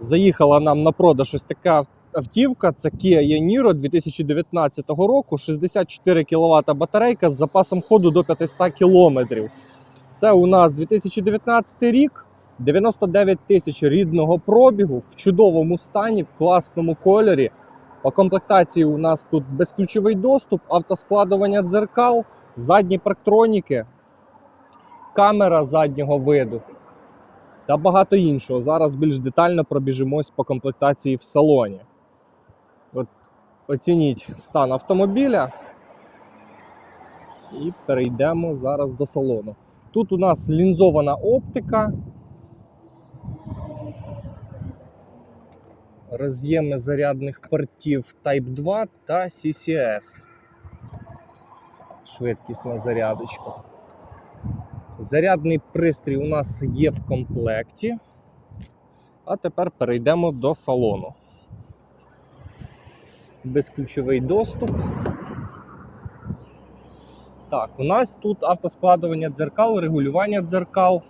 Заїхала нам на продаж ось така автівка. Це Kia Yaniro 2019 року, 64 кВт батарейка з запасом ходу до 500 км. Це у нас 2019 рік, 99 тисяч рідного пробігу в чудовому стані, в класному кольорі. По комплектації у нас тут безключовий доступ, автоскладування дзеркал, задні парктроніки, камера заднього виду та багато іншого. Зараз більш детально пробіжимось по комплектації в салоні. От оцініть стан автомобіля. І перейдемо зараз до салону. Тут у нас лінзована оптика. Роз'єми зарядних портів Type 2 та CCS. Швидкісна зарядочка. Зарядний пристрій у нас є в комплекті. А тепер перейдемо до салону. Безключовий доступ. Так, у нас тут автоскладування дзеркал, регулювання дзеркал,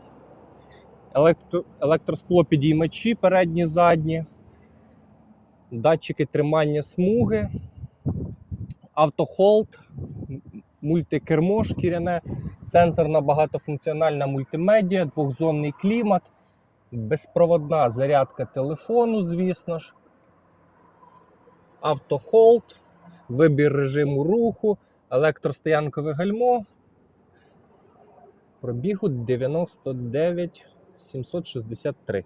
електро, електроскло підіймачі передні, задні, датчики тримання смуги, автохолд, мультикермо шкіряне, сенсорна багатофункціональна мультимедіа, двохзонний клімат, безпроводна зарядка телефону, звісно ж, автохолд, вибір режиму руху, електростоянкове гальмо. Пробігу 99 763.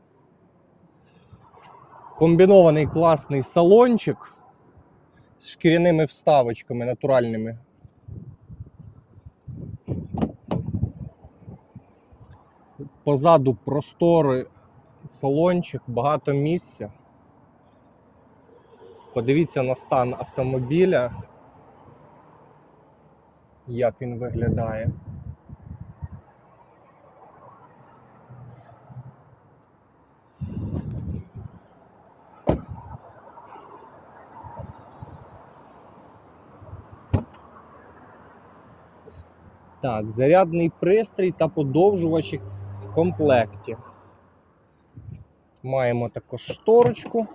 Комбінований класний салончик з шкіряними вставочками натуральними. Позаду простори салончик, багато місця. Подивіться на стан автомобіля, як він виглядає. Так, зарядний пристрій та подовжувачі в комплекті. Маємо також шторочку.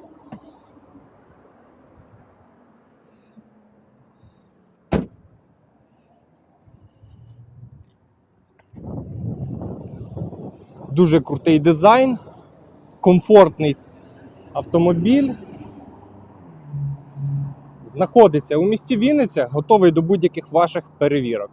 Дуже крутий дизайн, комфортний автомобіль. Знаходиться у місті Вінниця, готовий до будь-яких ваших перевірок.